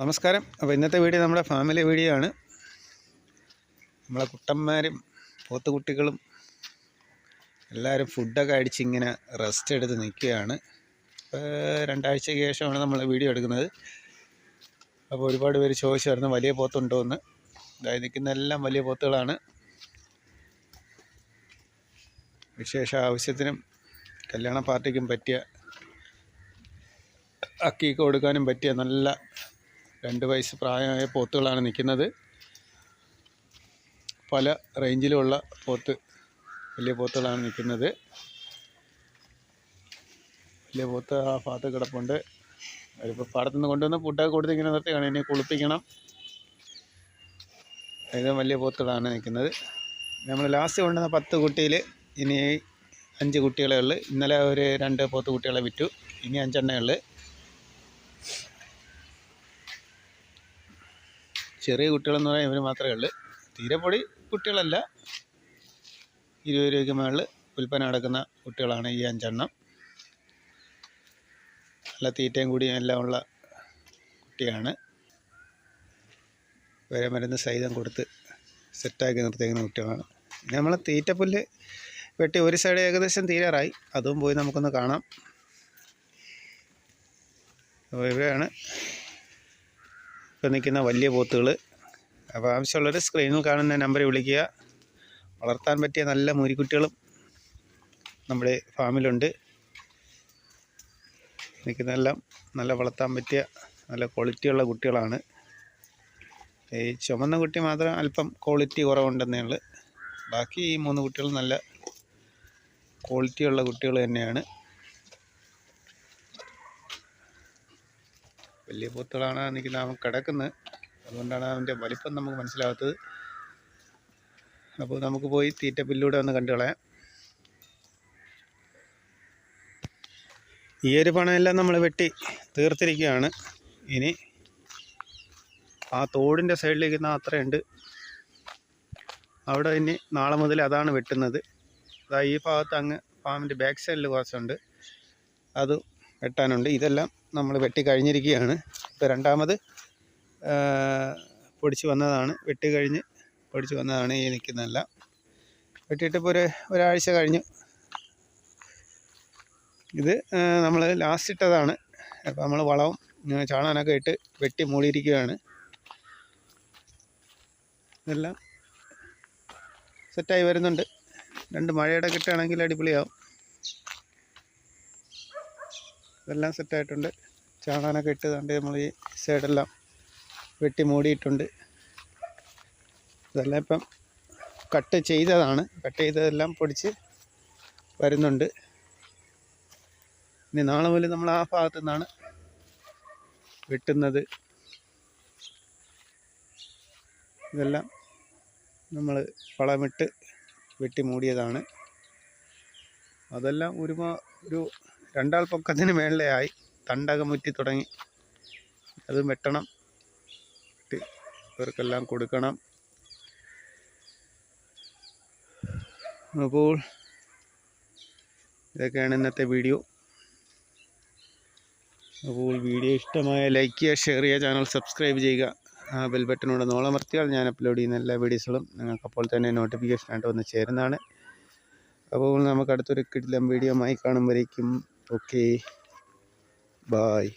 നമസ്കാരം. അപ്പോൾ ഇന്നത്തെ വീഡിയോ നമ്മുടെ ഫാമിലി വീഡിയോ ആണ്. നമ്മളെ കുട്ടന്മാരും പോത്തുകുട്ടികളും എല്ലാവരും ഫുഡൊക്കെ അടിച്ച് ഇങ്ങനെ റെസ്റ്റ് എടുത്ത് നിൽക്കുകയാണ്. ഇപ്പോൾ രണ്ടാഴ്ചയ്ക്ക് ശേഷമാണ് നമ്മൾ വീഡിയോ എടുക്കുന്നത്. അപ്പോൾ ഒരുപാട് പേര് ചോദിച്ചായിരുന്നു വലിയ പോത്തുണ്ടോ എന്ന്? ഇതായി നിൽക്കുന്ന എല്ലാം വലിയ പോത്തുകളാണ്. വിശേഷ ആവശ്യത്തിനും കല്യാണ പാർട്ടിക്കും പറ്റിയ അക്കിക്ക് കൊടുക്കാനും പറ്റിയ നല്ല രണ്ട് വയസ്സ് പ്രായമായ പോത്തുകളാണ് നിൽക്കുന്നത്. പല റേഞ്ചിലുമുള്ള പോത്ത് വലിയ പോത്തുകളാണ് നിൽക്കുന്നത്. വലിയ പോത്ത് ആ ഭാഗത്ത് കിടപ്പുണ്ട്. അതിപ്പോൾ പാടത്തുനിന്ന് കൊണ്ടുവന്ന് ഫുഡൊക്കെ കൊടുത്ത് ഇങ്ങനെ നിർത്തിയാണ് ഇനി കുളിപ്പിക്കണം. ഇത് വലിയ പോത്തുകളാണ് നിൽക്കുന്നത്. നമ്മൾ ലാസ്റ്റ് കൊണ്ടുവന്ന പത്ത് കുട്ടിയിൽ ഇനി അഞ്ച് കുട്ടികളെ ഉള്ളു. ഇന്നലെ ഒരു രണ്ട് പോത്ത് കുട്ടികളെ വിറ്റു. ഇനി അഞ്ചെണ്ണേ ഉള്ളു. ചെറിയ കുട്ടികളെന്ന് പറയാൻ ഇവർ മാത്രമേ ഉള്ളൂ. തീരെ പൊടി കുട്ടികളല്ല. ഇരുപത് രൂപയ്ക്ക് മുകളിൽ വിൽപ്പന നടക്കുന്ന കുട്ടികളാണ് ഈ അഞ്ചെണ്ണം. നല്ല തീറ്റയും കൂടിയും എല്ലാം ഉള്ള കുട്ടിയാണ്. വരെ മരുന്ന് സഹിതം കൊടുത്ത് സെറ്റാക്കി നിർത്തിയേക്കുന്ന കുട്ടികളാണ്. നമ്മൾ തീറ്റപ്പുല്ല് വെട്ടി ഒരു സൈഡ് ഏകദേശം തീരാറായി. അതും പോയി നമുക്കൊന്ന് കാണാം. അപ്പോൾ ഇവയാണ് ഇപ്പോൾ നിൽക്കുന്ന വലിയ പോത്തുകൾ അപ്പോൾ ആവശ്യമുള്ളവർ സ്ക്രീനിൽ കാണുന്ന നമ്പറിൽ വിളിക്കുക. വളർത്താൻ പറ്റിയ നല്ല മുരിക്കുട്ടികളും നമ്മുടെ ഫാമിലുണ്ട് നിൽക്കുന്നതെല്ലാം നല്ല വളർത്താൻ പറ്റിയ നല്ല ക്വാളിറ്റിയുള്ള കുട്ടികളാണ്. ഈ ചുമന്ന കുട്ടി മാത്രം അല്പം ക്വാളിറ്റി കുറവുണ്ടെന്നേ ഉള്ളൂ. ബാക്കി ഈ മൂന്ന് കുട്ടികൾ നല്ല ക്വാളിറ്റിയുള്ള കുട്ടികൾ തന്നെയാണ്. വലിയ പൂത്തുകളാണ് എനിക്ക് അവൻ കിടക്കുന്നത്. അതുകൊണ്ടാണ് അവന്റെ വലിപ്പം നമുക്ക് മനസ്സിലാകാത്തത് അപ്പോൾ നമുക്ക് പോയി തീറ്റ പുല്ലൂടെ ഒന്ന് കണ്ടു കളയാം. ഈ ഒരു പണമെല്ലാം നമ്മൾ വെട്ടി തീർത്തിരിക്കുകയാണ്. ഇനി ആ തോടിന്റെ സൈഡിലേക്ക് അത്രയുണ്ട്. അവിടെ ഇനി നാളെ മുതൽ അതാണ് വെട്ടുന്നത്. അതാ ഈ ഭാഗത്ത് അങ്ങ് ഫാമിന്റെ ബാക്ക് സൈഡിൽ കുറച്ചുണ്ട്. അത് വെട്ടാനുണ്ട്. ഇതെല്ലാം നമ്മൾ വെട്ടി കഴിഞ്ഞിരിക്കുകയാണ്. ഇപ്പോൾ രണ്ടാമത് പൊടിച്ച് വന്നതാണ്. വെട്ടി കഴിഞ്ഞ് പൊടിച്ച് വന്നതാണ് ഈ നിൽക്കുന്നതെല്ലാം. വെട്ടിയിട്ട് ഇപ്പോൾ ഒരു ഒരാഴ്ച കഴിഞ്ഞു. ഇത് നമ്മൾ ലാസ്റ്റ് ഇട്ടതാണ്. അപ്പോൾ നമ്മൾ വളവും ചാണാനൊക്കെ ഇട്ട് വെട്ടി മൂടിയിരിക്കുകയാണ് ഇതെല്ലാം സെറ്റായി വരുന്നുണ്ട്. രണ്ട് മഴയുടെ കിട്ടുകയാണെങ്കിൽ അടിപൊളിയാവും. ഇതെല്ലാം സെറ്റായിട്ടുണ്ട് ചാണകമൊക്കെ ഇട്ട് കണ്ട് നമ്മൾ ഈ സൈഡെല്ലാം വെട്ടി മൂടിയിട്ടുണ്ട്. ഇതെല്ലാം ഇപ്പം കട്ട് ചെയ്തതാണ്. കട്ട് ചെയ്തതെല്ലാം പൊടിച്ച് വരുന്നുണ്ട്. ഇനി നാളെ മുതൽ നമ്മൾ ആ ഭാഗത്തു നിന്നാണ് വെട്ടുന്നത്. ഇതെല്ലാം നമ്മൾ വളമിട്ട് വെട്ടി മൂടിയതാണ്. അതെല്ലാം ഒരുമാ ഒരു രണ്ടാൾ പൊക്കത്തിന് മേളിലായി. ആയി തണ്ടക മുറ്റി തുടങ്ങി. അത് വെട്ടണം. വെട്ടി ഇവർക്കെല്ലാം കൊടുക്കണം. അപ്പോൾ ഇതൊക്കെയാണ് ഇന്നത്തെ വീഡിയോ. അപ്പോൾ വീഡിയോ ഇഷ്ടമായ ലൈക്ക് ചെയ്യുക ഷെയർ ചെയ്യുക ചാനൽ സബ്സ്ക്രൈബ് ചെയ്യുക. ആ ബെൽ ബട്ടനോട് നോളമർത്തിയാൽ ഞാൻ അപ്ലോഡ് ചെയ്യുന്ന എല്ലാ വീഡിയോസുകളും നിങ്ങൾക്ക് അപ്പോൾ തന്നെ നോട്ടിഫിക്കേഷനായിട്ട് വന്ന് ചേരുന്നതാണ്. അപ്പോൾ നമുക്ക് അടുത്തൊരു കിടിലം വീഡിയോ ആയി കാണുമ്പോഴേക്കും Ok. Bye.